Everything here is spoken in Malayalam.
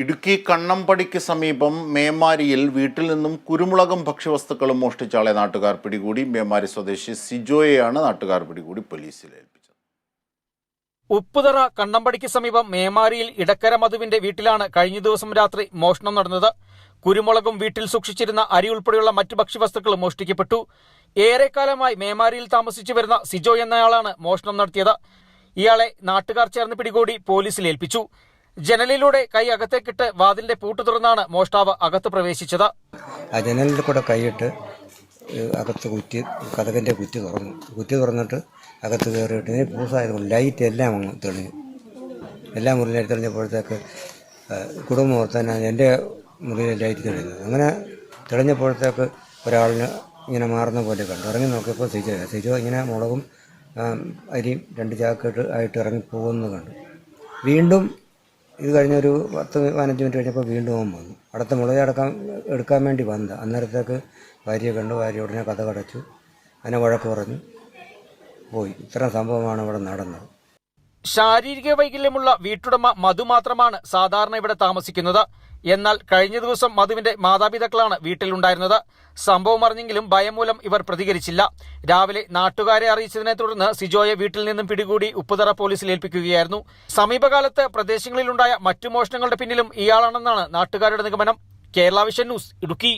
ഇടുക്കി കണ്ണമ്പടിക്ക് സമീപം മേമാരിയിൽ വീട്ടിൽ നിന്നും കുരുമുളകും ഭക്ഷ്യവസ്തുക്കളും മോഷ്ടിച്ച ആളെ നാട്ടുകാർ പിടികൂടി. മേമാരി സ്വദേശി സിജോയെയാണ് നാട്ടുകാർ പിടികൂടി പോലീസിൽ ഏൽപ്പിച്ചത്. ഉപ്പുതറ കണ്ണമ്പടിക്ക് സമീപം മേമാരിയിൽ ഇടക്കര മധുവിന്റെ വീട്ടിലാണ് കഴിഞ്ഞ ദിവസം രാത്രി മോഷണം നടന്നത്. കുരുമുളകും വീട്ടിൽ സൂക്ഷിച്ചിരുന്ന അരി ഉൾപ്പെടെയുള്ള മറ്റു ഭക്ഷ്യവസ്തുക്കളും മോഷ്ടിക്കപ്പെട്ടു. ഏറെക്കാലമായി മേമാരിയിൽ താമസിച്ചു വരുന്ന സിജോ എന്നയാളാണ് മോഷണം നടത്തിയത്. ഇയാളെ നാട്ടുകാർ ചേർന്ന് പിടികൂടി പോലീസിൽ ഏൽപ്പിച്ചു. ജനലിലൂടെ കൈ അകത്തേക്കിട്ട് വാതിലിന്റെ പൂട്ട് തുറന്നാണ് മോഷ്ടാവ് അകത്ത് പ്രവേശിച്ചത്. ജനലിൽ കൂടെ കൈയിട്ട് അകത്ത് കുറ്റി കഥകന്റെ കുറ്റി തുറന്നു. കുറ്റി തുറന്നിട്ട് അകത്ത് കയറിയിട്ട് പൂസായതുകൊണ്ട് ലൈറ്റ് എല്ലാം അങ്ങ് തെളിഞ്ഞു. എല്ലാം മുറിയിൽ തെളിഞ്ഞപ്പോഴത്തേക്ക് ഏഹ്, കുടുംബം ഓർത്താൻ എന്റെ മുറിയിലെ ലൈറ്റ് തെളിഞ്ഞത് അങ്ങനെ തെളിഞ്ഞപ്പോഴത്തേക്ക് ഒരാളിന് ഇങ്ങനെ മാറുന്ന പോലെ കണ്ടു. ഇറങ്ങി നോക്കിയപ്പോൾ സിജോ സിജോ ഇങ്ങനെ മുളകും അരിയും രണ്ട് ചാക്കിട്ട് ആയിട്ട് ഇറങ്ങി പോകുന്നത് കണ്ടു. വീണ്ടും ഇത് കഴിഞ്ഞൊരു പത്ത് പതിനഞ്ച് മിനിറ്റ് കഴിഞ്ഞപ്പോൾ വീണ്ടും അവൻ വന്നു. അടുത്ത മുളക് അടക്കാൻ എടുക്കാൻ വേണ്ടി വന്നത് അന്നേരത്തേക്ക് ഭാര്യയെ കണ്ടു. ഭാര്യ ഉടനെ കഥ കടച്ചു. അതിനെ വഴക്ക് പറഞ്ഞു. പോയി. ഇത്തരം സംഭവമാണ് ഇവിടെ നടന്നത്. ശാരീരിക വൈകല്യമുള്ള വീട്ടുടമ മധു മാത്രമാണ് സാധാരണ ഇവിടെ താമസിക്കുന്നത്. എന്നാൽ കഴിഞ്ഞ ദിവസം മധുവിന്റെ മാതാപിതാക്കളാണ് വീട്ടിലുണ്ടായിരുന്നത്. സംഭവം അറിഞ്ഞെങ്കിലും ഭയം മൂലം ഇവർ പ്രതികരിച്ചില്ല. രാവിലെ നാട്ടുകാരെ അറിയിച്ചതിനെ തുടർന്ന് സിജോയെ വീട്ടിൽ നിന്നും പിടികൂടി ഉപ്പുതറ പോലീസിൽ ഏൽപ്പിക്കുകയായിരുന്നു. സമീപകാലത്ത് പ്രദേശങ്ങളിലുണ്ടായ മറ്റു മോഷണങ്ങളുടെ പിന്നിലും ഇയാളാണെന്നാണ് നാട്ടുകാരുടെ നിഗമനം. Kerala vision news Idukki.